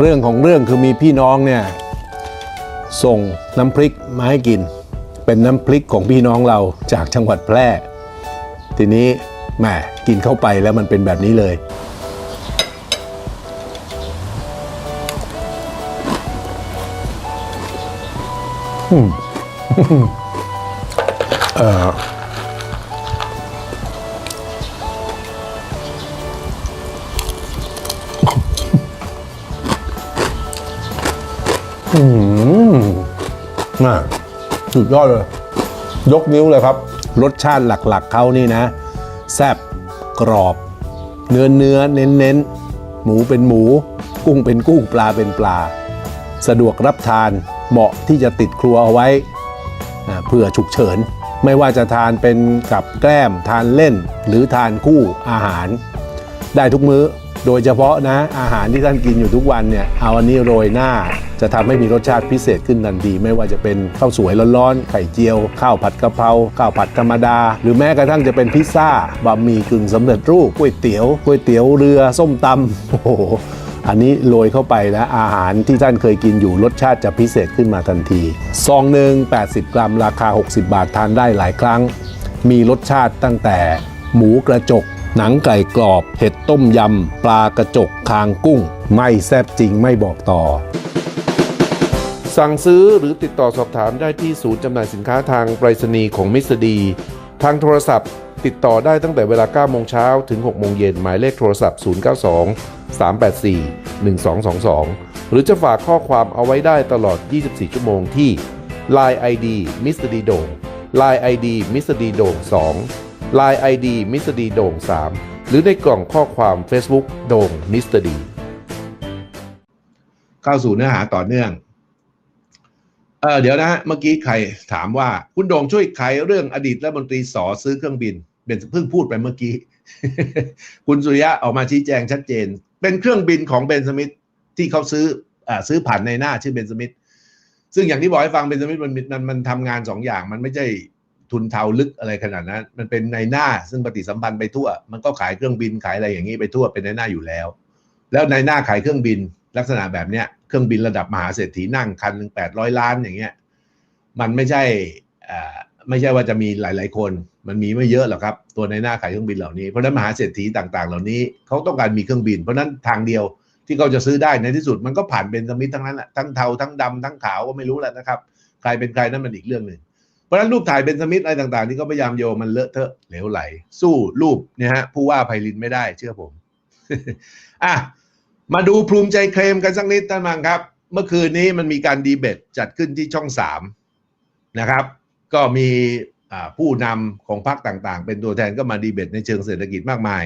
เรื่องของเรื่องคือมีพี่น้องเนี่ยส่งน้ำพริกมาให้กิน เป็นน้ำพริกของพี่น้องเราจากจังหวัดแพร่ ทีนี้แหมกินเข้าไปแล้วมันเป็นแบบนี้เลยเออ อืมน่ะสุดยอดเลย ยกนิ้วเลยครับ รสชาติหลักๆเขานี่นะ แซ่บกรอบ เนื้อเนื้อเน้นเน้นหมูเป็นหมู กุ้งเป็นกุ้งปลาเป็นปลา สะดวกรับทานเหมาะที่จะติดครัวเอาไว้อ่าเพื่อฉุกเฉิน ไม่ว่าจะทานเป็นกับแกล้มทานเล่น หรือทานคู่อาหาร ได้ทุกมื้อ โดยเฉพาะนะอาหารที่ท่านกินอยู่ทุกวันเนี่ยเอาอันนี้โรยหน้า จะทำให้มีรสชาติพิเศษขึ้นทันที ไม่ว่าจะเป็นข้าวสวยร้อนๆไข่เจียว ข้าวผัดกะเพราข้าวผัดธรรมดา หรือแม้กระทั่งจะเป็นพิซซ่าบะหมี่กึ่งสำเร็จรูปก๋วยเตี๋ยวก๋วยเตี๋ยวเรือส้มตำโอ้โหอันนี้โรยเข้าไปนะอาหารที่ท่านเคยกินอยู่รสชาติจะพิเศษขึ้นมาทันทีซองหนึ่ง80 กรัม ราคา 60 บาททานได้หลายครั้ง มีรสชาติตั้งแต่หมูกระจก หนังไก่กรอบ เห็ดต้มยำ ปลากระจกคางกุ้ง ไม่แซบจริงไม่บอกต่อ สั่งซื้อหรือติดต่อสอบถามได้ที่ศูนย์จำหน่ายสินค้าทางไปรษณีย์ของมิสดี ทางโทรศัพท์ ติดต่อได้ตั้งแต่เวลา9โมงเช้าถึง6โมงเย็นหมายเลขโทรศัพท์ 092 384 1222หรือจะฝากข้อความเอาไว้ได้ตลอด 24 ชั่วโมงที่ Line ID Mr. D โด่ง Line ID Mr. D โด่ง2 Line ID Mr. D โด่ง 3 หรือในกล่องข้อความ Facebook โด่ง Mr. D เตอร์ดีเข้าสู่เนื้อหาต่อเนื่อง เออเดี๋ยวนะฮะเมื่อกี้ใครถามว่า คุณโด่งช่วยไขเรื่องอดีตรัฐมนตรีสอซื้อเครื่องบินเบนเพิ่งพูดไปเมื่อกี้ คุณสุริยะออกมาชี้แจงชัดเจน เป็นเครื่องบินของเบนสมิธที่เขาซื้ออ่าซื้อผ่านในหน้าชื่อเบนสมิธซึ่งอย่างที่บอกให้ฟังเบนสมิธมันมันมันทำงานสองอย่างมันไม่ใช่ ทุนเทาลึกอะไรขนาดนั้น มันเป็นในหน้าซึ่งปฏิสัมพันธ์ไปทั่ว มันก็ขายเครื่องบินขายอะไรอย่างนี้ไปทั่วเป็นในหน้าอยู่แล้ว แล้วในหน้าขายเครื่องบินลักษณะแบบเนี้ยเครื่องบินระดับมหาเศรษฐีนั่งคันหนึ่งแปดร้อยล้านอย่างเงี้ยมันไม่ใช่อ่าไม่ใช่ว่าจะมีหลาย ๆ คน มันมีไม่เยอะหรอกครับ ตัวในหน้าขายเครื่องบินเหล่านี้เพราะนั้นมหาเศรษฐีต่างๆ เหล่านี้เขาต้องการมีเครื่องบิน เพราะนั้นทางเดียวที่เขาจะซื้อได้ในที่สุดมันก็ผ่านเบนซามิธทั้งนั้นแหละทั้งเทาทั้งดำทั้งขาวก็ไม่รู้แหละนะครับ ใครเป็นใครนั่นมันอีกเรื่องหนึ่ง เพราะฉะนั้นรูปถ่ายเบนซามิธอะไรต่าง ๆ ที่เขาพยายามโยมันเลอะเทอะเหลวไหล สู้รูปเนี่ยฮะผู้ว่าไพลินไม่ได้เชื่อผมอะมาดูภูมิใจเคลมกันสักนิดท่านมังครับ เมื่อคืนนี้มันมีการดีเบตจัดขึ้นที่ช่องสามนะครับ ก็มีผู้นำของพรรคต่างๆ เป็นตัวแทนก็มาดีเบตในเชิงเศรษฐกิจมากมาย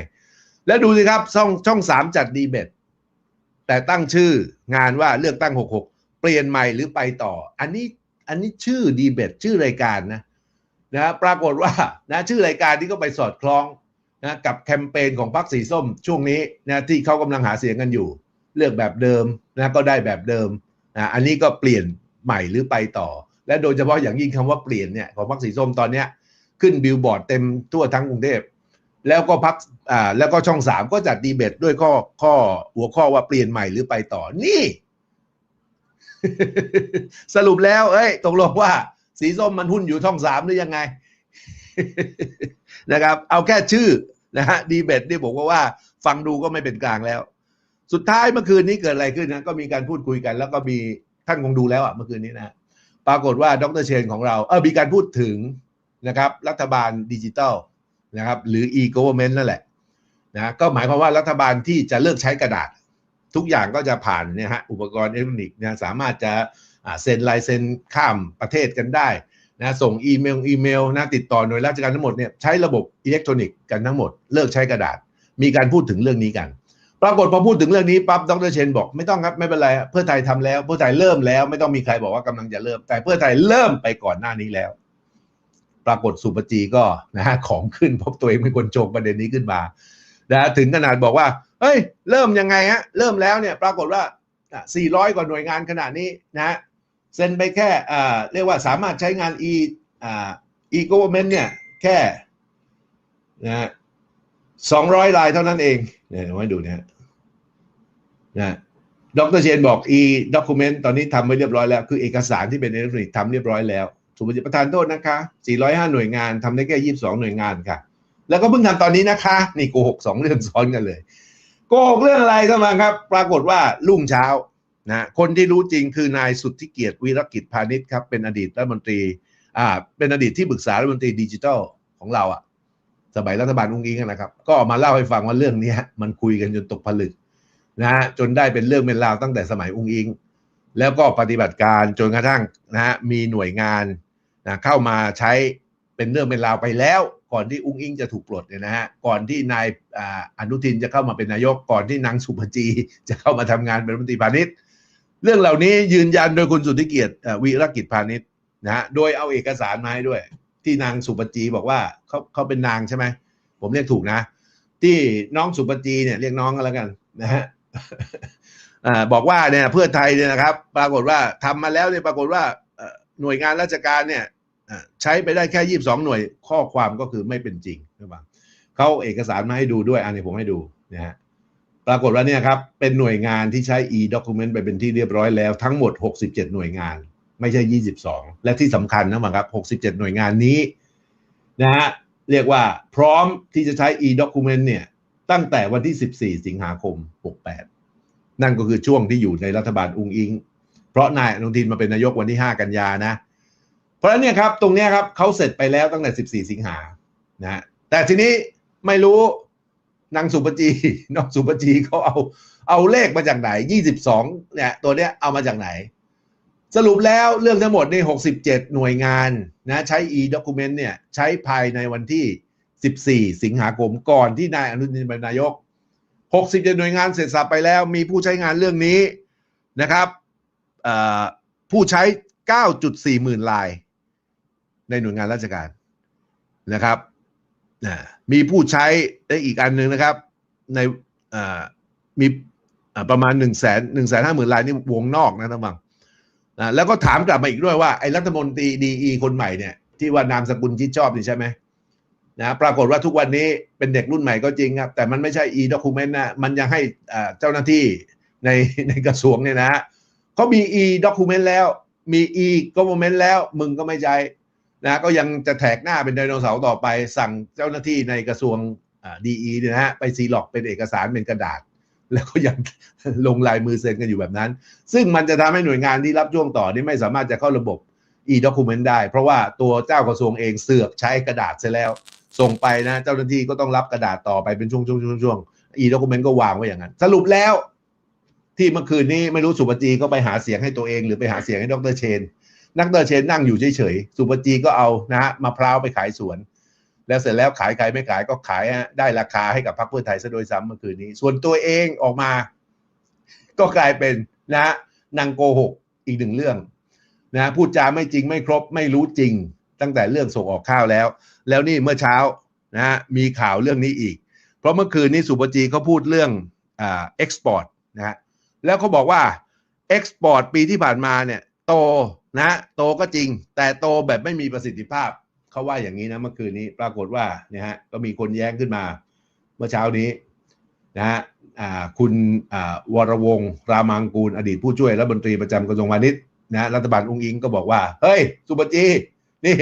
แล้วดูสิครับช่องช่องสามจัดดีเบตแต่ตั้งชื่องานว่าเลือกตั้ง 66 เปลี่ยนใหม่หรือไปต่อ อันนี้ อันนี้ชื่อดีเบตชื่อรายการนะนะปรากฏว่านะชื่อรายการที่ก็ไปสอดคล้องนะกับแคมเปญของพรรคสีส้มช่วงนี้นะที่เขากำลังหาเสียงกันอยู่ เลือกแบบเดิมนะก็ได้แบบเดิมนะอันนี้ก็เปลี่ยนใหม่หรือไปต่อ และโดยเฉพาะอย่างยิ่งคำว่าเปลี่ยนเนี่ยของพรรคสีส้มตอนเนี้ยขึ้นบิลบอร์ดเต็มทั่วทั้งกรุงเทพแล้วก็พักอ่าแล้วก็ช่องสามก็จัดดีเบตด้วยข้อข้อหัวข้อว่าเปลี่ยนใหม่หรือไปต่อนี่ สรุปแล้ว เอ้ยตกลงว่า สีส้มมันหุ้นอยู่ช่องสามหรือยังไง นะครับ เอาแค่ชื่อนะฮะดีเบตนี่บอกว่าว่า ฟังดูก็ไม่เป็นกลางแล้ว สุดท้ายเมื่อคืนนี้เกิดอะไรขึ้นนะก็มีการพูดคุยกัน แล้วก็มีท่านคงดูแล้วอะเมื่อคืนนี้นะปรากฏว่าดรเชนของเราเออมีการพูดถึงนะครับ รัฐบาลดิจิตอลนะครับ หรือ e-government นั่นแหละนะก็หมายความว่ารัฐบาลที่จะเลิกใช้กระดาษ ทุกอย่างก็จะผ่านเนี่ยฮะอุปกรณ์อิเล็กทรอนิกส์เนะสามารถจะเซ็นลายเซ็นข้ามประเทศกันได้นะส่งอีเมลอีเมลนะติดต่อหน่วยราชการทั้งหมดเนี่ยใช้ระบบอิเล็กทรอนิกส์กันทั้งหมดเลิกใช้กระดาษ มีการพูดถึงเรื่องนี้กัน ปรากฏพอพูดถึงเรื่องนี้ปั๊บดรเชนบอกไม่ต้องครับไม่เป็นไรเพื่อไทยทำแล้วเพื่อไทยเริ่มแล้วไม่ต้องมีใครบอกว่ากำลังจะเริ่ม แต่เพื่อไทยเริ่มไปก่อนหน้านี้แล้ว ปรากฏสุปจีก็นะฮะของขึ้นพราะตัวเองเป็นคนโจงประเด็นนี้ขึ้นมานะถึงขนาดบอกว่า เฮ้ย เริ่มยังไงฮะ เริ่มแล้วเนี่ยปรากฏว่าอะ400 กว่าหน่วยงานขนาดนี้นะเซ็นไปแค่อ่าเรียกว่าสามารถใช้งาน e อ e g o v e r n m e n t เนี่ย แค่นะฮะ200รายเท่านั้นเองเนี่ยไว้ดูนะนะดรเชนบอก e document ตอนนี้ทำไว้เรียบร้อยแล้ว คือเอกสารที่เป็นอิเล็กทรอนิกส์ทำเรียบร้อยแล้วสุภาพประธานโทษนะคะ 405 หน่วยงานทำได้แค่ 22 หน่วยงานค่ะ แล้วก็เพิ่งทำตอนนี้นะคะ นี่โกหกสองเรื่องซ้อนกันเลย โกหกเรื่องอะไรท่านผู้ชมครับ ปรากฏว่ารุ่งเช้านะคนที่รู้จริงคือนายสุทธิเกียรติวีรกิจพาณิชย์ครับ เป็นอดีตรัฐมนตรีอ่าเป็นอดีตที่ปรึกษารัฐมนตรีดิจิทัลของเราอะสมัยรัฐบาลอุ้งอิงนะครับ ก็มาเล่าให้ฟังว่าเรื่องนี้มันคุยกันจนตกผลึกนะฮะจนได้เป็นเรื่องเป็นราวตั้งแต่สมัยอุ้งอิง แล้วก็ปฏิบัติการจนกระทั่งนะฮะมีหน่วยงานนะเข้ามาใช้เป็นเรื่องเป็นราวไปแล้ว ก่อนที่อุ้งอิงจะถูกปลดเนี่ยนะฮะก่อนที่นายอนุทินจะเข้ามาเป็นนายกก่อนที่นางสุภจีจะเข้ามาทำงานเป็นรัฐมนตรีพาณิชย์ เรื่องเหล่านี้ยืนยันโดยคุณสุทธิเกียรติวีรกิจพาณิชย์นะฮะโดยเอาเอกสารมาให้ด้วย ที่นางสุปจีบอกว่าเขาเขาเป็นนางใช่ไหมผมเรียกถูกนะ ที่น้องสุปจีเนี่ยเรียกน้องกันแล้วกันนะฮะอ่าบอกว่าเนี่ยเพื่อไทยเนี่ยนะครับ ปรากฏว่าทำมาแล้วเนี่ยปรากฏว่าหน่วยงานราชการเนี่ย ใช้ไปได้แค่ยี่สิบสองหน่วย ข้อความก็คือไม่เป็นจริงใช่ปะเขาเอกสารมาให้ดูด้วย อันนี้ผมให้ดูนะฮะปรากฏว่าเนี่ยครับ เป็นหน่วยงานที่ใช้ e-document ไปเป็นที่เรียบร้อยแล้วทั้งหมด 67 หน่วยงาน ไม่ใช่ 22 และที่สำคัญนะครับ 67 หน่วยงานนี้นะฮะเรียกว่าพร้อมที่จะใช้ e-document เนี่ยตั้งแต่วันที่ 14 สิงหาคม 68 นั่นก็คือช่วงที่อยู่ในรัฐบาลอุงอิง เพราะนายอนุทินมาเป็นนายกวันที่ 5 กันยานะ เพราะฉะนั้นเนี่ยครับตรงเนี้ยครับเขาเสร็จไปแล้วตั้งแต่ 14 สิงหานะแต่ทีนี้ไม่รู้นางสุปจีน้องสุปจีเขาเอาเอาเลขมาจากไหน 22 เนี่ย ตัวเนี้ยเอามาจากไหน สรุปแล้วเรื่องทั้งหมดนี่ 67 หน่วยงานนะใช้ e-document เนี่ยใช้ภายในวันที่ 14 สิงหาคมก่อนที่นายอนุทินเป็นนายก 67 หน่วยงานเสร็จสับไปแล้ว มีผู้ใช้งานเรื่องนี้นะครับผู้ใช้ 9.4 หมื่นลาย ในหน่วยงานราชการนะครับมีผู้ใช้ได้อีกอันหนึ่งนะครับ ในมีประมาณ1นึ่งแสนหนึ่งแสนห้าหมื่นลายนี่วงนอกนะท่านบังแล้วก็ถามกลับมาอีกด้วยว่าไอ้รัฐมนตรีดีอคนใหม่เนี่ยที่ว่านามสกุลที่ชอบนี่ใช่ไหมนะปรากฏว่าทุกวันนี้เป็นเด็กรุ่นใหม่ก็จริงครับแต่มันไม่ใช่ e document นะมันยังให้เจ้าหน้าที่ในในกระทรวงเนี่ยนะฮะเขามี e document แล้วมี e government แล้วมึงก็ไม่ใช้ นะก็ยังจะแท็กหน้าเป็นไดโนเสาร์ต่อไปสั่งเจ้าหน้าที่ในกระทรวงดีอีเนี่ยนะฮะไปซีล็อกเป็นเอกสารเป็นกระดาษ แล้วก็ยังลงลายมือเซ็นกันอยู่แบบนั้น ซึ่งมันจะทำให้หน่วยงานที่รับช่วงต่อนี่ไม่สามารถจะเข้าระบบ e-document ได้ เพราะว่าตัวเจ้ากระทรวงเองเสือกใช้กระดาษเสร็จแล้ว ส่งไปนะเจ้าหน้าที่ก็ต้องรับกระดาษต่อไปเป็นช่วงๆช่วงๆ e-document ก็วางไว้อย่างนั้น สรุปแล้ว ที่เมื่อคืนนี้ไม่รู้สุปจีก็ไปหาเสียงให้ตัวเอง หรือไปหาเสียงให้ดรเชน นักเตอร์เชนนั่งอยู่เฉยๆสุปจีก็เอานะฮะมะพร้าวไปขายสวน แล้วเสร็จแล้วขายใครไม่ขายก็ขายฮะได้ราคาให้กับพรรคเพื่อไทยซะโดยซ้ำเมื่อคืนนี้ ส่วนตัวเองออกมา ก็กลายเป็นนะนางโกหกอีกหนึ่งเรื่องนะฮะพูดจาไม่จริงไม่ครบไม่รู้จริง ตั้งแต่เรื่องส่งออกข้าวแล้ว แล้วนี่เมื่อเช้านะฮะมีข่าวเรื่องนี้อีก เพราะเมื่อคืนนี้สุปจีเขาพูดเรื่องอ่าเอ็กซ์พอร์ตนะฮะแล้วเขาบอกว่าเอ็กซ์พอร์ตปีที่ผ่านมาเนี่ย โตนะ โตก็จริง แต่โตแบบไม่มีประสิทธิภาพเขาว่าอย่างนี้นะเมื่อคืนนี้ปรากฏว่าเนี่ยฮะก็มีคนแย้งขึ้นมา เมื่อเช้านี้นะฮะคุณวรวงรามังกูล อดีตผู้ช่วยรัฐมนตรีประจำกระทรวงพาณิชย์นะรัฐบาลองค์อิงก็บอกว่า เฮ้ย สุปจีนี่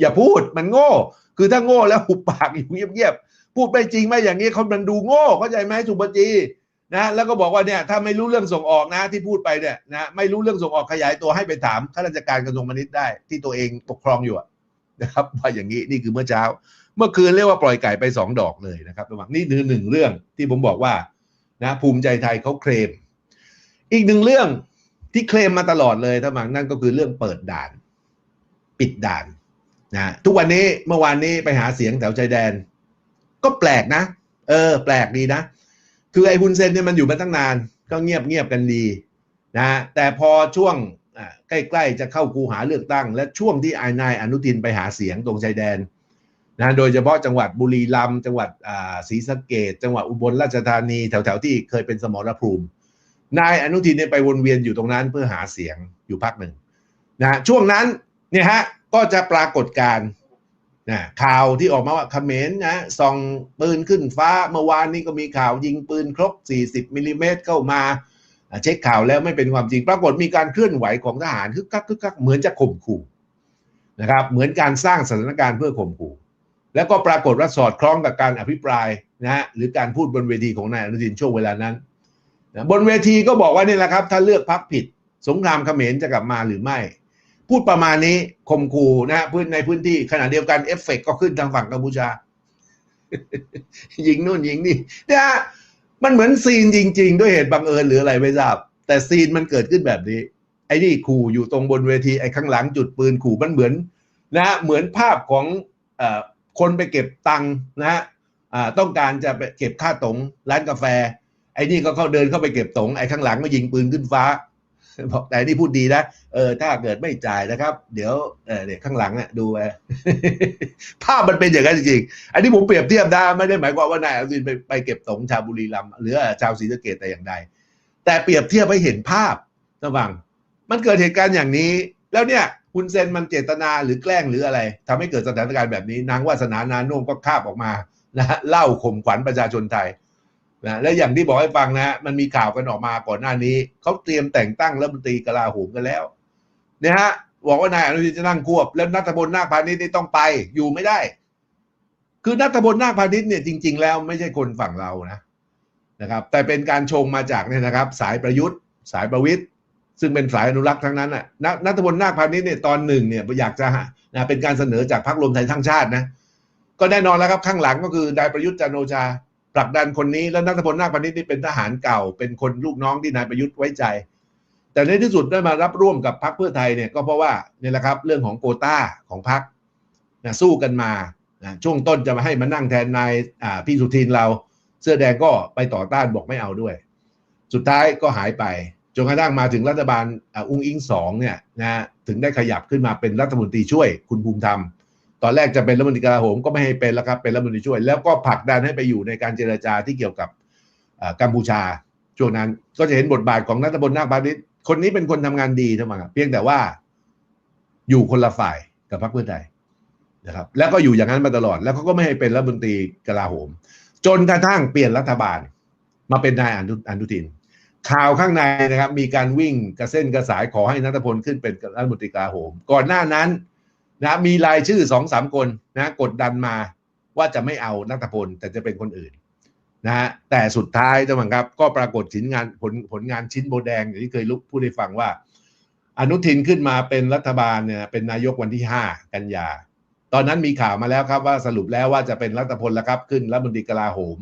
อย่าพูดมันโง่ คือถ้าโง่แล้วหุบปากอยู่เงียบๆพูดไม่จริงไม่อย่างนี้เขามันดูโง่เข้าใจไหมสุปจี นะแล้วก็บอกว่าเนี่ยถ้าไม่รู้เรื่องส่งออกนะที่พูดไปเนี่ยนะไม่รู้เรื่องส่งออกขยายตัวให้ไปถามข้าราชการกระทรวงพาณิชย์ได้ ที่ตัวเองปกครองอยู่นะครับว่าอย่างนี้นี่คือเมื่อเช้า เมื่อคืนเรียกว่าปล่อยไก่ไปสองดอกเลยนะครับระหว่างนี่คือหนึ่งเรื่องที่ผมบอกว่านะภูมิใจไทยเขาเคลม อีกหนึ่งเรื่องที่เคลมมาตลอดเลยท่านผู้ชมนั่นก็คือเรื่องเปิดด่าน ปิดด่านนะทุกวันนี้เมื่อวานนี้ไปหาเสียงแถวชายแดน ก็แปลกนะ เออ แปลกดีนะ คือไอ้ฮุนเซนเนี่ยมันอยู่มาตั้งนาน ก็เงียบเงียบกันดีนะแต่พอช่วงใกล้ๆจะเข้าคูหาเลือกตั้ง และช่วงที่ไอ้นายอนุทินไปหาเสียงตรงชายแดนนะโดยเฉพาะจังหวัดบุรีรัมย์จังหวัดอ่าศรีสะเกดจังหวัดอุบลราชธานีแถวๆที่เคยเป็นสมรภูมิ นายอนุทินเนี่ยไปวนเวียนอยู่ตรงนั้นเพื่อหาเสียงอยู่พักหนึ่งนะช่วงนั้นเนี่ยฮะก็จะปรากฏการณ์ นะข่าวที่ออกมาว่าเขมรนะส่องปืนขึ้นฟ้าเมื่อวานนี้ก็มีข่าวยิงปืนครบ 40มิลลิเมตรเข้ามาเช็คข่าวแล้วไม่เป็นความจริง ปรากฏมีการเคลื่อนไหวของทหารคึกคักคึกคักเหมือนจะข่มขู่นะครับ เหมือนการสร้างสถานการณ์เพื่อข่มขู่ แล้วก็ปรากฏว่าสอดคล้องกับการอภิปรายนะฮะหรือการพูดบนเวทีของนายอนุทินช่วงเวลานั้นนะบนเวทีก็บอกว่านี่แหละครับ ถ้าเลือกพักผิด สงครามเขมรจะกลับมาหรือไม่ พูดประมาณนี้ข่มขู่นะฮะพื้นในพื้นที่ขณะเดียวกันเอฟเฟกต์ก็ขึ้นทางฝั่งกัมพูชายิงนู่นยิงนี่เนี่ยฮะมันเหมือนซีนจริง ๆ ด้วยเหตุบังเอิญหรืออะไรไม่ทราบ แต่ซีนมันเกิดขึ้นแบบนี้ ไอ้นี่ขู่อยู่ตรงบนเวทีไอ้ข้างหลังจุดปืนขู่มันเหมือนนะฮะเหมือนภาพของอคนไปเก็บตังค์นะฮะต้องการจะไปเก็บค่าตงร้านกาแฟ ไอ้นี่ก็เขาเดินเข้าไปเก็บตงไอ้ข้างหลังก็ยิงปืนขึ้นฟ้า บอกแต่นี่พูดดีนะเออถ้าเกิดไม่จ่ายนะครับ เดี๋ยวเออเด็กข้างหลังอะดูไปภาพมันเป็นอย่างนั้นจริงๆอันนี้ผมเปรียบเทียบได้ไม่ได้หมายความว่านายอนุทินไปไปเก็บตงชาวบุรีรัมย์หรือชาวศรีสะเกดแต่อย่างใด แต่เปรียบเทียบให้เห็นภาพระว่างมันเกิดเหตุการณ์อย่างนี้ แล้วเนี่ยคุณเซนมันเจตนาหรือแกล้งหรืออะไรทำให้เกิดสถานการณ์แบบนี้นางวาสนานานุ่มก็คาบออกมานะเล่าข่มขวัญประชาชนไทย นะและอย่างที่บอกให้ฟังนะ มันมีข่าวกันออกมาก่อนหน้านี้ เขาเตรียมแต่งตั้งรัฐมนตรีกลาโหมกันแล้วเนี่ยฮะบอกว่านายอนุทินจะนั่งควบ แล้วนัทพลนาคพาณิชย์นี่ต้องไปอยู่ไม่ได้ คือนัทพลนาคพาณิชย์เนี่ยจริง ๆ แล้วไม่ใช่คนฝั่งเรานะนะครับ แต่เป็นการชงมาจากเนี่ยนะครับ สายประยุทธ์ สายประวิทย์ซึ่งเป็นสายอนุรักษ์ทั้งนั้นน่ะนัทพลนาคพาณิชย์เนี่ยตอนหนึ่งเนี่ยอยากจะนะเป็นการเสนอจากพรรครวมไทยทั้งชาตินะก็แน่นอนแล้วครับข้างหลังก็คือนายประยุทธ์จันโอชา ผลักดันคนนี้แล้วนัทพลนาคพาณิชนี่เป็นทหารเก่า เป็นคนลูกน้องที่นายประยุทธ์ไว้ใจ แต่ในที่สุดได้มารับร่วมกับพรรคเพื่อไทยเนี่ยก็เพราะว่าเนี่ยแหละครับเรื่องของโควต้าของพรรคนะสู้กันมานะช่วงต้นจะมาให้มานั่งแทนนายพี่สุทินเรา เสื้อแดงก็ไปต่อต้านบอกไม่เอาด้วย สุดท้ายก็หายไปจนกระทั่งมาถึงรัฐบาลอุ้งอิงสองเนี่ยนะถึงได้ขยับขึ้นมาเป็นรัฐมนตรีช่วยคุณภูมิธรรม ตอนแรกจะเป็นรัฐมนตรีกลาโหมก็ไม่ให้เป็นแล้วครับเป็นรัฐมนตรีช่วย แล้วก็ผลักดันให้ไปอยู่ในการเจรจาที่เกี่ยวกับกัมพูชาช่วงนั้นก็จะเห็นบทบาทของนัทพลนาคพาณิชย์คนนี้เป็นคนทำงานดีทั้งหมดเพียงแต่ว่าอยู่คนละฝ่ายกับพรรคเพื่อไทยนะครับ แล้วก็อยู่อย่างนั้นมาตลอด แล้วเขาก็ไม่ให้เป็นรัฐมนตรีกลาโหม จนกระทั่งเปลี่ยนรัฐบาล มาเป็นนายอนุอนุทิน ข่าวข้างในนะครับ มีการวิ่งกระเส้นกระสายขอให้นัทพลขึ้นเป็นรัฐมนตรีกลาโหม ก่อนหน้านั้น นะมีรายชื่อสองสามคนนะกดดันมาว่าจะไม่เอานัทพลแต่จะเป็นคนอื่นนะฮะแต่สุดท้ายท่านผู้ครับ ก็ปรากฏชิ้นงานผลผลงานชิ้นโบแดงอย่างที่เคยลุกพูดให้ฟังว่า อนุทินขึ้นมาเป็นรัฐบาลเนี่ยเป็นนายกวันที่ห้ากันยา ตอนนั้นมีข่าวมาแล้วครับว่าสรุปแล้วว่าจะเป็นรัฐพลแล้วครับขึ้นรัฐมนตรีกลาโหม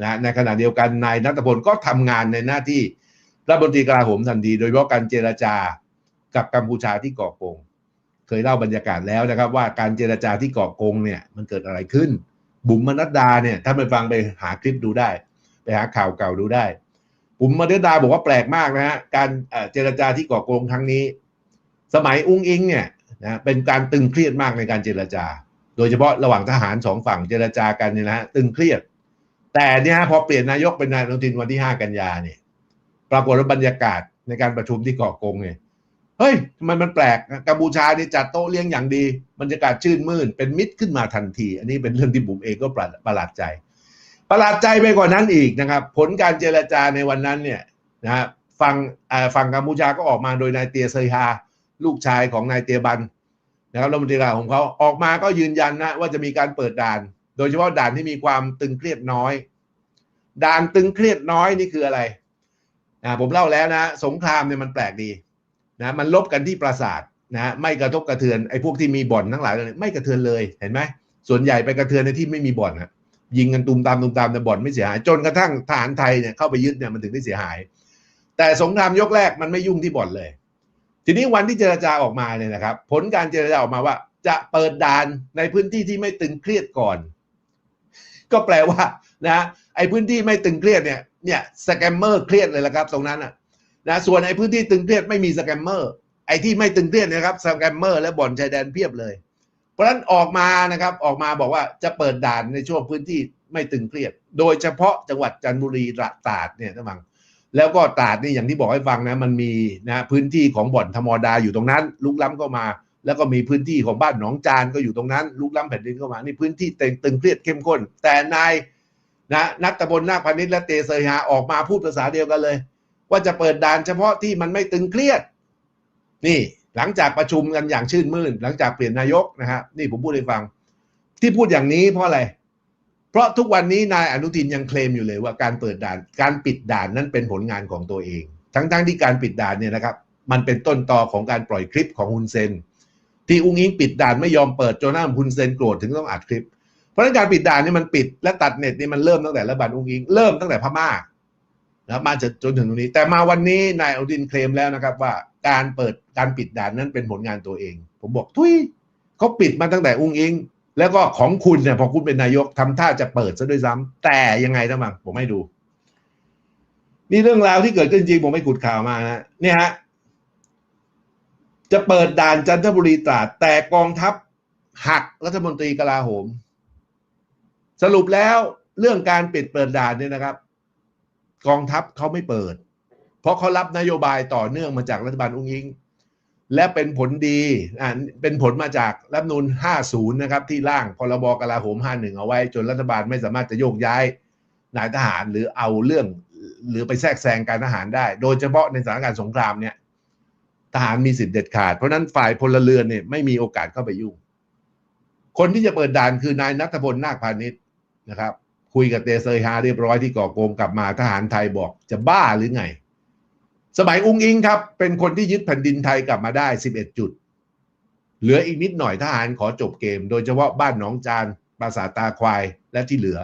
นะในขณะเดียวกันนายนัทพลก็ทำงานในหน้าที่รัฐมนตรีกลาโหมทันที โดยเฉพาะการเจรจากับกัมพูชาที่เกาะกง เคยเล่าบรรยากาศแล้วนะครับ ว่าการเจรจาที่เกาะกงเนี่ยมันเกิดอะไรขึ้น บุ๋มมนัดดาเนี่ยถ้าไปฟังไปหาคลิปดูได้ ไปหาข่าวเก่าดูได้บุ๋มมนัดดาบอกว่าแปลกมากนะฮะการเจรจาที่เกาะกงครั้งนี้ สมัยอุ้งอิงเนี่ยนะเป็นการตึงเครียดมากในการเจรจา โดยเฉพาะระหว่างทหารสองฝั่งเจรจากันเนี่ยนะฮะตึงเครียด แต่เนี่ยฮะพอเปลี่ยนนายกเป็นนายอนุทินวันที่ห้ากันยาเนี่ยปรากฏว่าบรรยากาศในการประชุมที่เกาะกงเนี่ย เฮ้ยทำไมมันแปลกนะกัมพูชานี่จัดโต๊ะเลี้ยงอย่างดีบรรยากาศชื่นมื่น เป็นมิตรขึ้นมาทันที อันนี้เป็นเรื่องที่บุ๋มเองก็ประประหลาดใจ ประหลาดใจไปกว่านั้นอีกนะครับ ผลการเจรจาในวันนั้นเนี่ยนะฮะฝั่งฝั่งกัมพูชาก็ออกมาโดยนายเตียเซยฮาลูกชายของนายเตียบันนะครับรัฐมนตรีกลาของเขาออกมาก็ยืนยันนะว่าจะมีการเปิดด่าน โดยเฉพาะด่านที่มีความตึงเครียดน้อย ด่านตึงเครียดน้อยนี่คืออะไรนะผมเล่าแล้วนะ สงครามเนี่ยมันแปลกดี นะมันลบกันที่ปราสาทนะไม่กระทบกระเทือนไอ้พวกที่มีบ่อนทั้งหลายเนี่ยไม่กระเทือนเลยเห็นไหมส่วนใหญ่ไปกระเทือนในที่ไม่มีบ่อนฮะยิงกันตุมตามตุมตามแต่บ่อนไม่เสียหาย จนกระทั่งทหารไทยเนี่ยเข้าไปยึดเนี่ยมันถึงได้เสียหาย แต่สงครามยกแรกมันไม่ยุ่งที่บ่อนเลย ทีนี้วันที่เจรจาออกมาเนี่ยนะครับ ผลการเจรจาออกมาว่า จะเปิดด่านในพื้นที่ที่ไม่ตึงเครียดก่อน ก็แปลว่านะไอ้พื้นที่ไม่ตึงเครียดเนี่ยเนี่ยสแกมเมอร์เครียดเลยละครับ ตรงนั้นอะ นะส่วนไอ้พื้นที่ตึงเครียดไม่มีสแกมเมอร์ไอ้ที่ไม่ตึงเครียดนะครับสแกมเมอร์และบ่อนชายแดนเพียบเลย เพราะฉะนั้นออกมานะครับออกมาบอกว่าจะเปิดด่านในช่วงพื้นที่ไม่ตึงเครียด โดยเฉพาะจังหวัดจันทบุรีระตราดเนี่ยท่านฟังแล้วก็ตราดนี่อย่างที่บอกให้ฟังนะมันมีนะพื้นที่ของบ่อนธรรมดาอยู่ตรงนั้นลุกล้ำเข้ามา แล้วก็มีพื้นที่ของบ้านหนองจานก็อยู่ตรงนั้นลุกล้ำแผ่นดินเข้ามานี่พื้นที่เต็งตึงเครียดเข้มข้น แต่นายนะนัทบลนาคพาณิชและเตเซยาออกมาพูดภาษาเดียวกันเลย ว่าจะเปิดด่านเฉพาะที่มันไม่ตึงเครียด นี่หลังจากประชุมกันอย่างชื่นมื่น หลังจากเปลี่ยนนายกนะฮะนี่ผมพูดให้ฟัง ที่พูดอย่างนี้เพราะอะไร เพราะทุกวันนี้นายอนุทินยังเคลมอยู่เลยว่าการเปิดด่านการปิดด่านนั้นเป็นผลงานของตัวเอง ทั้งๆที่การปิดด่านเนี่ยนะครับ มันเป็นต้นตอของการปล่อยคลิปของฮุนเซนที่อุ้งอิงปิดด่านไม่ยอมเปิดจนหน้าฮุนเซนโกรธถึงต้องอัดคลิป เพราะฉะนั้นการปิดด่านนี่มันปิดและตัดเน็ตนี่มันเริ่มตั้งแต่รัฐบาลอุ้งอิงเริ่มตั้งแต่พม่า นะมาจนจนถึงตรงนี้ แต่มาวันนี้นายอนุทินเคลมแล้วนะครับ ว่าการเปิดการปิดด่านนั้นเป็นผลงานตัวเอง ผมบอกทุยเขาปิดมาตั้งแต่อุ้งอิง แล้วก็ของคุณเนี่ยพอคุณเป็นนายกทำท่าจะเปิดซะด้วยซ้ำแต่ยังไงท่านบังผมให้ดู นี่เรื่องราวที่เกิดขึ้นจริงผมไม่ขุดข่าวมานะเนี่ยฮะจะเปิดด่านจันทบุรีตราดแต่กองทัพหักรัฐมนตรีกลาโหม สรุปแล้วเรื่องการปิดเปิดด่านเนี่ยนะครับ กองทัพเขาไม่เปิด เพราะเขารับนโยบายต่อเนื่องมาจากรัฐบาลอุ้งอิง และเป็นผลดีอ่าเป็นผลมาจากรัฐธรรมนูล50 นะครับ ที่ร่างพรบกลาโหม 51 เอาไว้ จนรัฐบาลไม่สามารถจะโยกย้ายนายทหารหรือเอาเรื่อง หรือไปแทรกแซงการทหารได้ โดยเฉพาะในสถานการณ์สงครามเนี่ยทหารมีสิทธิ์เด็ดขาด เพราะฉะนั้นฝ่ายพลเรือนเนี่ยไม่มีโอกาสเข้าไปยุ่ง คนที่จะเปิดด่านคือนายนัทพลนาคพาณิชย์นะครับ คุยกับเตเซยฮาเรียบร้อยที่ก่อโกงกลับมาทหารไทยบอกจะบ้าหรือไง สมัยอุ้งอิงครับ เป็นคนที่ยึดแผ่นดินไทยกลับมาได้ 11 จุด เหลืออีกนิดหน่อยทหารขอจบเกม โดยเฉพาะบ้านหนองจานปราสาทตาควายและที่เหลือ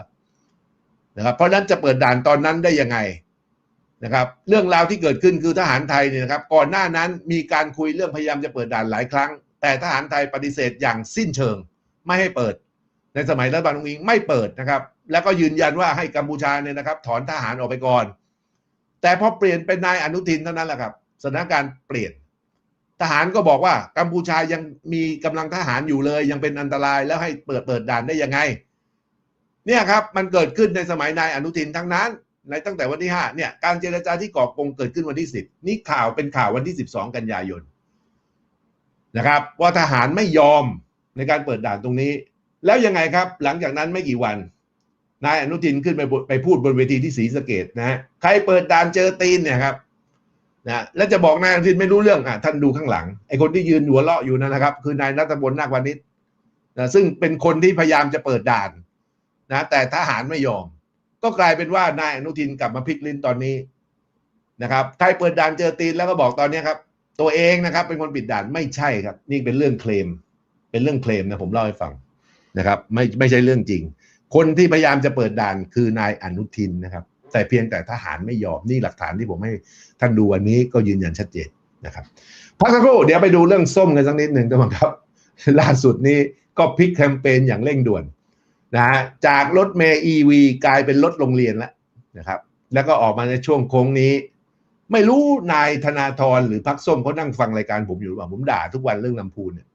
นะครับเพราะฉะนั้นจะเปิดด่านตอนนั้นได้ยังไงนะครับเรื่องราวที่เกิดขึ้นคือทหารไทยเนี่ยนะครับก่อนหน้านั้นมีการคุยเรื่องพยายามจะเปิดด่านหลายครั้ง แต่ทหารไทยปฏิเสธอย่างสิ้นเชิง ไม่ให้เปิด ในสมัยรัฐบาลองอิงไม่เปิดนะครับ แล้วก็ยืนยันว่าให้กัมพูชาเนี่ยนะครับ ถอนทหารออกไปก่อน แต่พอเปลี่ยนเป็นนายอนุทินเท่านั้นแหละครับสถานการณ์เปลี่ยน ทหารก็บอกว่ากัมพูชายังมีกำลังทหารอยู่เลย ยังเป็นอันตรายแล้วให้เปิดเปิดด่านได้ยังไง เนี่ยครับมันเกิดขึ้นในสมัยนายอนุทินทั้งนั้น ในตั้งแต่วันที่ห้าเนี่ยการเจรจาที่ก่อกงเกิดขึ้นวันที่สิบนี่ข่าวเป็นข่าววันที่สิบสองกันยายนนะครับ ว่าทหารไม่ยอมในการเปิดด่านตรงนี้ แล้วยังไงครับ หลังจากนั้นไม่กี่วัน นายอนุทินขึ้นไปไปพูดบนเวทีที่ศรีสะเกดนะฮะใครเปิดด่านเจอตีนเนี่ยครับนะแล้วจะบอกนายอนุทินไม่รู้เรื่องอะท่านดูข้างหลังไอ้คนที่ยืนหัวเราะอยู่นั่นนะครับ คือนายนัทพลนาควานิชนะซึ่งเป็นคนที่พยายามจะเปิดด่านนะแต่ทหารไม่ยอม ก็กลายเป็นว่านายอนุทินกลับมาพลิกลิ้นตอนนี้นะครับใครเปิดด่านเจอตีนแล้วก็บอกตอนนี้ครับ ตัวเองนะครับ เป็นคนปิดด่านไม่ใช่ครับ นี่เป็นเรื่องเคลม เป็นเรื่องเคลมนะผมเล่าให้ฟัง นะครับไม่ไม่ใช่เรื่องจริง คนที่พยายามจะเปิดด่านคือนายอนุทินนะครับ แต่เพียงแต่ทหารไม่ยอมนี่หลักฐานที่ผมให้ท่านดูวันนี้ก็ยืนยันชัดเจนนะครับพักสักครู่เดี๋ยวไปดูเรื่องส้มกันสักนิดหนึ่งท่านผู้ชมครับ ล่าสุดนี้ก็พลิกแคมเปญอย่างเร่งด่วนนะฮะจากรถเมย์ EV กลายเป็นรถโรงเรียนแล้วนะครับ แล้วก็ออกมาในช่วงโค้งนี้ ไม่รู้นายธนาธรหรือพักส้มเขานั่งฟังรายการผมอยู่หรือเปล่าผมด่าทุกวันเรื่องลำพูนเนี่ย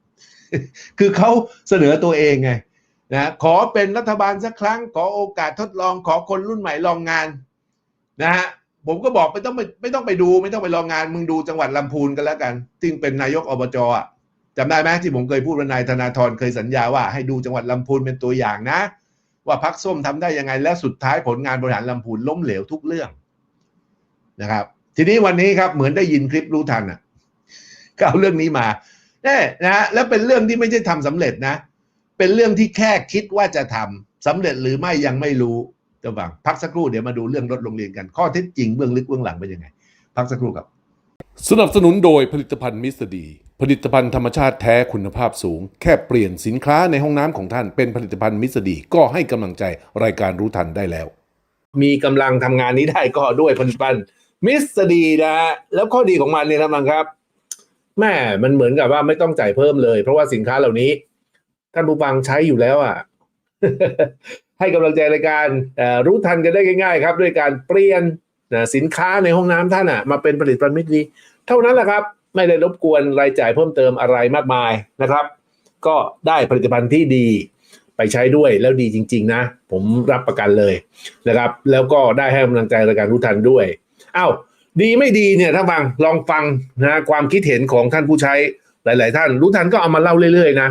คือเขาเสนอตัวเองไง นะขอเป็นรัฐบาลสักครั้ง ขอโอกาสทดลองขอคนรุ่นใหม่ลองงานนะฮะผมก็บอกไม่ต้องไปไม่ต้องไปดู ไม่ต้องไปลองงาน มึงดูจังหวัดลำพูนกันแล้วกันซึ่งเป็นนายกอบจอะจำได้ไหมที่ผมเคยพูดว่านายธนาธรเคยสัญญาว่าให้ดูจังหวัดลำพูนเป็นตัวอย่างนะ ว่าพักส้มทำได้ยังไงและสุดท้ายผลงานบริหารลำพูนล้มเหลวทุกเรื่องนะครับ ทีนี้วันนี้ครับเหมือนได้ยินคลิปรู้ทันอะก็เอาเรื่องนี้มาเนี่ยนะฮะแล้วเป็นเรื่องที่ไม่ใช่ทำสำเร็จนะ เป็นเรื่องที่แค่คิดว่าจะทำสำเร็จหรือไม่ยังไม่รู้จะฟังพักสักครู่เดี๋ยวมาดูเรื่องรถโรงเรียนกัน ข้อเท็จจริงเบื้องลึกเบื้องหลังเป็นยังไง พักสักครู่ครับ สนับสนุนโดยผลิตภัณฑ์มิสดี ผลิตภัณฑ์ธรรมชาติแท้คุณภาพสูง แค่เปลี่ยนสินค้าในห้องน้ำของท่านเป็นผลิตภัณฑ์มิสดีก็ให้กำลังใจรายการรู้ทันได้แล้ว มีกำลังทำงานนี้ได้ก็ด้วยผลิตภัณฑ์มิสดีนะฮะแล้วข้อดีของมันเนี่ยนะมังครับแม่มันเหมือนกับว่าไม่ต้องจ่ายเพิ่มเลย เพราะว่าสินค้าเหล่านี้ ท่านผู้ฟังใช้อยู่แล้วอะให้กำลังใจรายการรู้ทันกันได้ง่าย ๆ ครับ ด้วยการเปลี่ยนสินค้าในห้องน้ำท่านอะมาเป็นผลิตภัณฑ์มิตรดีเท่านั้นแหละครับ ไม่ได้รบกวนรายจ่ายเพิ่มเติมอะไรมากมายนะครับ ก็ได้ผลิตภัณฑ์ที่ดีไปใช้ด้วยแล้วดีจริง ๆ นะ ผมรับประกันเลยนะครับ แล้วก็ได้ให้กำลังใจรายการรู้ทันด้วยอ้าวดีไม่ดีเนี่ยถ้านฟังลองฟังนะความคิดเห็นของท่านผู้ใช้หลาย ๆ ท่าน รู้ทันก็เอามาเล่าเรื่อย ๆ นะ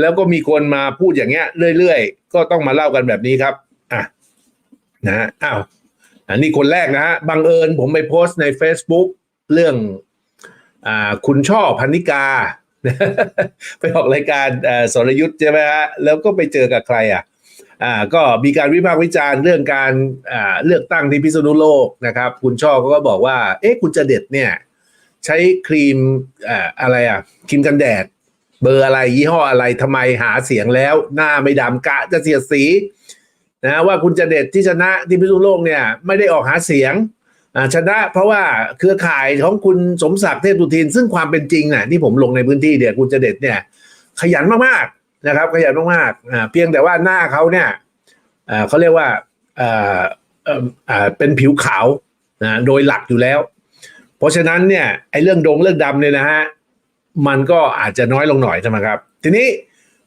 แล้วก็มีคนมาพูดอย่างเงี้ยเรื่อยๆ ก็ต้องมาเล่ากันแบบนี้ครับอะนะอ้าวอันนี้คนแรกนะฮะบังเอิญผมไปโพสต์ใน Facebook เรื่องอ่าคุณช่อพันนิกา ไปออกรายการสรยุทธ์ใช่ไหมฮะแล้วก็ไปเจอกับใครอะอ่าก็มีการวิพากษ์วิจารณ์เรื่องการอ่าเลือกตั้งที่พิษณุโลกนะครับ คุณช่อก็บอกว่า เอ๊ะคุณจะเด็ดเนี่ย ใช้ครีมอ่าอะไรอะครีมกันแดด เบอร์อะไรยี่ห้ออะไรทำไมหาเสียงแล้ว หน้าไม่ดำกะจะเสียสีนะว่าคุณจะเด็ดที่ชนะที่พิษณุโลกเนี่ยไม่ได้ออกหาเสียงชนะเพราะว่าเครือข่ายของคุณสมศักดิ์เทพสุทิน ซึ่งความเป็นจริงน่ะที่ผมลงในพื้นที่เดี๋ยวคุณจะเด็ดเนี่ย ขยันมากๆนะครับ ขยันมากๆเพียงแต่ว่าหน้าเขาเนี่ยเขาเรียกว่าอ่าเอ่ออ่าเป็นผิวขาวนะโดยหลักอยู่แล้ว เพราะฉะนั้นเนี่ยไอ้เรื่องดงเรื่องดำเนี่ยนะฮะ มันก็อาจจะน้อยลงหน่อยใช่ไหมครับ ทีนี้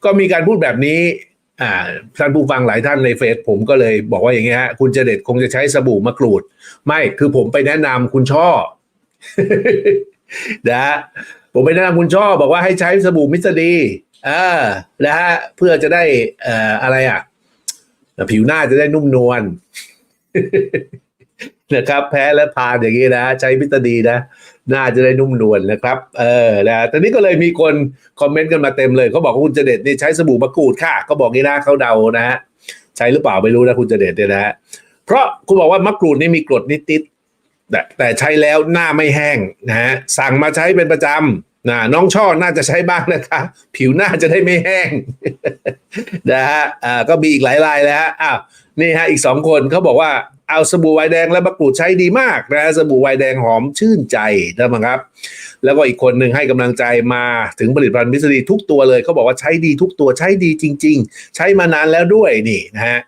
ก็มีการพูดแบบนี้ท่านผู้ฟังหลายท่านในเฟซผมก็เลยบอกว่าอย่างเงี้ยคุณเจเด็ดคงจะใช้สบู่มะกรูด ไม่คือผมไปแนะนำคุณช่อนะฮะผมไปแนะนำคุณช่อบอกว่าให้ใช้สบู่มิสดีอ่านะฮะเพื่อจะได้เอ่ออะไรอะ ผิวหน้าจะได้นุ่มนวลนะครับ แพ้และทานอย่างนี้นะ ใช้มิสดีนะ น่าจะได้นุ่มนวลนะครับ เออนะตอนนี้ก็เลยมีคนคอมเมนต์กันมาเต็มเลยเขาบอกว่าคุณเจเด็ดนี่ใช้สบู่มะกรูดค่ะเขาบอกงี้นะเขาเดานะฮะใช้หรือเปล่าไม่รู้นะคุณเจเด็ดเนี่ยนะฮะเพราะคุณบอกว่ามะกรูดนี่มีกรดนิดๆแต่แต่ใช้แล้วหน้าไม่แห้งนะฮะสั่งมาใช้เป็นประจำนะน้องช่อน่าจะใช้บ้างนะคะ ผิวหน้าจะได้ไม่แห้งนะฮะอ่าก็มีอีกหลายรายแล้วฮะอ้าวนี่ฮะอีกสองคนเขาบอกว่า เอาสบู่ไวน์แดงและมะกรูดใช้ดีมากนะฮะสบู่ไวน์แดงหอมชื่นใจนะครับ แล้วก็อีกคนหนึ่งให้กำลังใจมาถึงผลิตภัณฑ์มิสดีทุกตัวเลยเขาบอกว่าใช้ดีทุกตัวใช้ดีจริง ๆ ใช้มานานแล้วด้วยนี่นะฮะ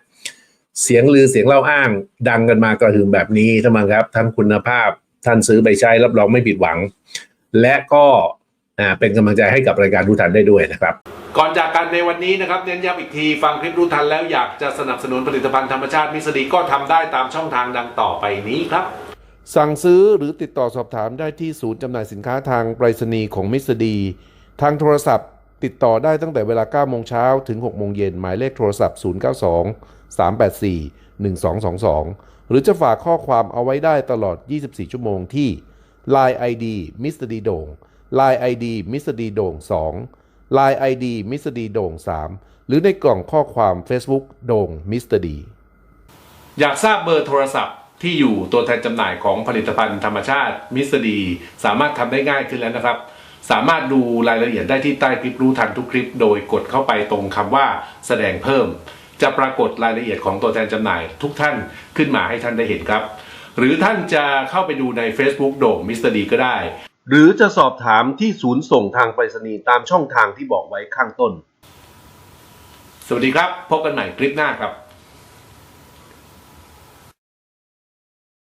เสียงลือเสียงเล่าอ้างดังกันมากระหึ่มแบบนี้ท่านครับ ทั้งคุณภาพท่านซื้อไปใช้รับรองไม่ผิดหวัง และก็ เป็นกำลังใจให้กับรายการทุกท่านได้ด้วยนะครับ ก่อนจากกันในวันนี้นะครับเน้นย้ำอีกทีฟังคลิปรู้ทันแล้วอยากจะสนับสนุนผลิตภัณฑ์ธรรมชาติมิสดีก็ทำได้ตามช่องทางดังต่อไปนี้ครับ สั่งซื้อหรือติดต่อสอบถามได้ที่ศูนย์จำหน่ายสินค้าทางไปรษณีย์ของมิสดีทางโทรศัพท์ติดต่อได้ตั้งแต่เวลา9โมงเช้าถึง6โมงเย็นหมายเลขโทรศัพท์ 092 384 1222 หรือจะฝากข้อความเอาไว้ได้ตลอด 24 ชั่วโมงที่ Line ID มิสเตอร์ดีโด่ง Line ID มิสเตอร์ดีโด่ง2 Line ID มิสเตอร์ดีโด่ง3 หรือในกล่องข้อความ Facebook โด่งมิสเตอร์ดี อยากทราบเบอร์โทรศัพท์ที่อยู่ตัวแทนจำหน่ายของผลิตภัณฑ์ธรรมชาติมิสดี สามารถทำได้ง่ายขึ้นแล้วนะครับ สามารถดูรายละเอียดได้ที่ใต้คลิปรู้ทันทุกคลิป โดยกดเข้าไปตรงคำว่าแสดงเพิ่ม จะปรากฏรายละเอียดของตัวแทนจำหน่าย ทุกท่านขึ้นมาให้ท่านได้เห็นครับ หรือท่านจะเข้าไปดูใน Facebook โด่งมิสดีก็ได้ หรือจะสอบถามที่ศูนย์ส่งทางไปรษณีย์ตามช่องทางที่บอกไว้ข้างต้น สวัสดีครับ พบกันใหม่คลิปหน้าครับ